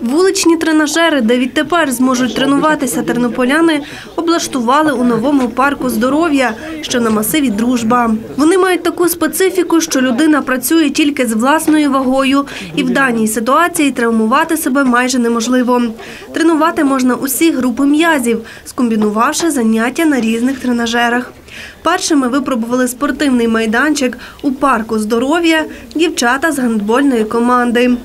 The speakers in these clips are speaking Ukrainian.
Вуличні тренажери, де відтепер зможуть тренуватися тернополяни, облаштували у новому парку здоров'я, що на масиві Дружба. Вони мають таку специфіку, що людина працює тільки з власною вагою, і в даній ситуації травмувати себе майже неможливо. Тренувати можна усі групи м'язів, скомбінувавши заняття на різних тренажерах. Першими випробували спортивний майданчик у парку здоров'я дівчата з гандбольної команди.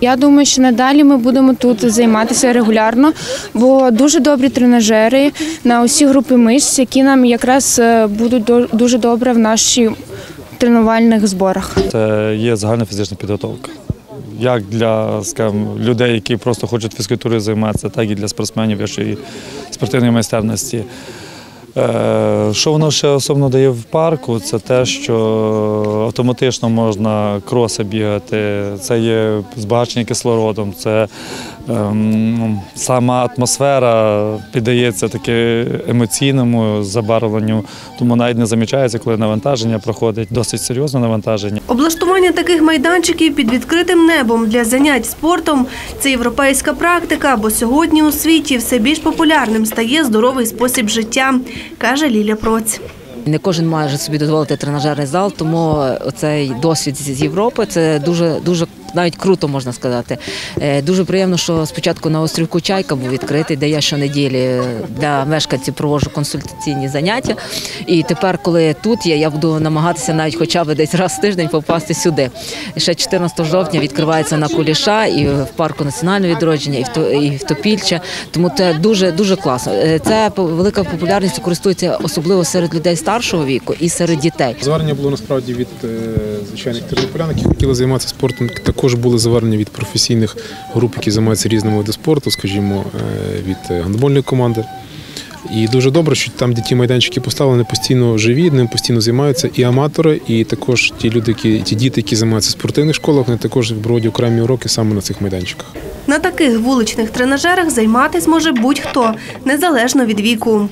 Я думаю, що надалі ми будемо тут займатися регулярно, бо дуже добрі тренажери на усі групи мишць, які нам якраз е, будуть дуже добре в наших тренувальних зборах. Це є загальна фізична підготовка. Як для скажімо, людей, які просто хочуть фізкультурою займатися, так і для спортсменів вищої спортивної майстерності. Е, Що воно ще особливо дає в парку, це те, що автоматично можна кроси бігати, це є збагачення кислородом, це ем, сама атмосфера піддається таке емоційному забарвленню, тому навіть не замічається, коли навантаження проходить досить серйозне навантаження. Облаштування таких майданчиків під відкритим небом для занять спортом це європейська практика, бо сьогодні у світі все більш популярним стає здоровий спосіб життя, каже Ліля Проць. Не кожен може собі дозволити тренажерний зал, тому цей досвід з Європи це дуже дуже навіть круто можна сказати. Е, Дуже приємно, що спочатку на острівку Чайка був відкритий, де я щонеділі для мешканців проводжу консультаційні заняття. І тепер, коли тут є, я буду намагатися навіть хоча б десь раз в тиждень попасти сюди. Ще 14 жовтня відкривається на Куліша і в парку національного відродження, і в Топільче. Тому це дуже дуже класно. Е, Це велика популярність користується особливо серед людей старшого віку і серед дітей. Звернення було насправді від е, звичайних тернополян, які хотіли займатися спортом. Також були звернення від професійних груп, які займаються різними видами спорту, скажімо, е, від е, гандбольної команди. І дуже добре, що там, де ті майданчики поставлені, постійно живі, ним постійно займаються і аматори, і також ті люди, які ті діти, які займаються в спортивних школах, вони також проводять окремі уроки саме на цих майданчиках. На таких вуличних тренажерах займатись може будь-хто, незалежно від віку.